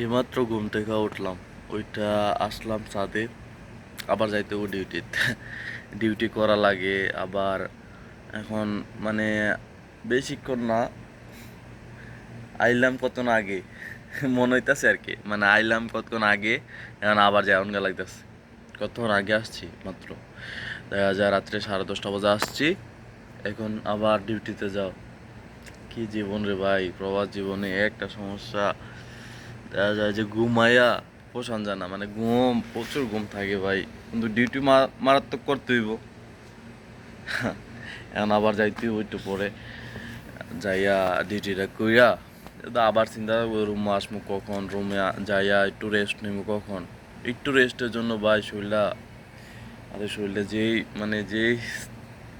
এইমাত্র ঘুম থেকে উঠলাম। ওইটা আসলাম ছাদে, আবার যাইতে ও ডিউটিতে ডিউটি করা লাগে, আবার এখন মানে বেশিক্ষণ না, আইলাম কতক্ষণ আগে? মনে হইতাছে আর কি মানে আইলাম কতক্ষণ আগে, এখন আবার যেমন গা লাগতেছে। কতক্ষণ আগে আসছি, মাত্র। দেখা যায় রাত্রে সাড়ে দশটা বাজে আসছি, এখন আবার ডিউটিতে যাও। কি জীবন রে ভাই, প্রবাস জীবনে একটা সমস্যা। দেখা যায় যে ঘুমাইয়া পোষণ যায় না মানে ঘুম, প্রচুর ঘুম থাকে ভাই। কিন্তু ডিউটি মারাত্মক করতে হইব। এখন আবার যাইতে হইব একটু পরে। যাইয়া ডিউটিটা কইরা তো আবার চিন্তা রুমে আসব কখন? রুমে যাইয়া একটু রেস্ট নেব কখন? একটু রেস্টের জন্য ভাই শরীরটা, আমাদের শরীরটা যেই মানে যেই,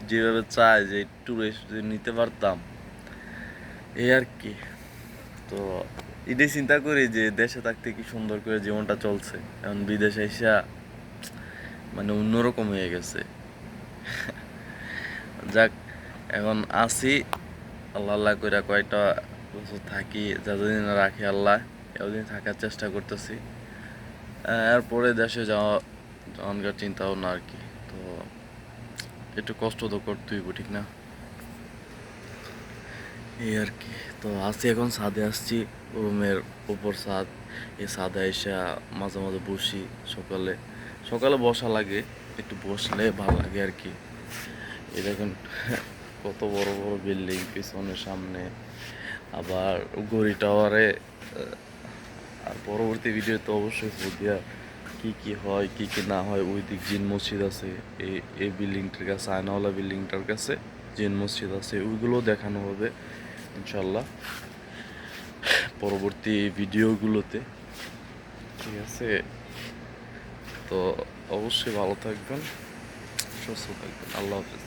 যেভাবে চায় যে একটু রেস্ট নিতে পারতাম। এই আর কি। তো এটাই চিন্তা করি যে দেশে থাকতে কি সুন্দর করে জীবনটা চলছে। এখন বিদেশে এসে মানে অন্যরকম হয়ে গেছে। যাক, এখন আসি আল্লাহ আল্লাহ করে কয়েকটা বছর থাকি, যতদিন রাখি আল্লাহ, এতদিন থাকার চেষ্টা করতেছি। এরপরে দেশে যাওয়া যাওয়ার চিন্তা ভাবনা আর কি। তো একটু কষ্ট তো করতেই ঠিক না? এই আর কি। তো আসছি এখন, ছাদে আসছি, রুমের উপর ছাদ। এই ছাদে এসে মাঝে মাঝে বসি সকালে। সকালে বসা লাগে, একটু বসলে ভালো লাগে আর কি। এই দেখুন, কত বড় বড় বিল্ডিং, পিছনের সামনে। আবার গড়ি টাওয়ারে আর পরবর্তী ভিডিও তো অবশ্যই ফুদিয়া কি কি হয়, কি কি না হয়, ওই দিক জিন মসজিদ আছে এই এই বিল্ডিংটার কাছে, আয়নাওয়ালা বিল্ডিংটার কাছে। জিন মসজিদ আছে ওইগুলো দেখানো হবে ইনশাল্লাহ পরবর্তী ভিডিওগুলোতে। ঠিক আছে? তো অবশ্যই ভালো থাকবেন, সুস্থ থাকবেন। আল্লাহ হাফিজ।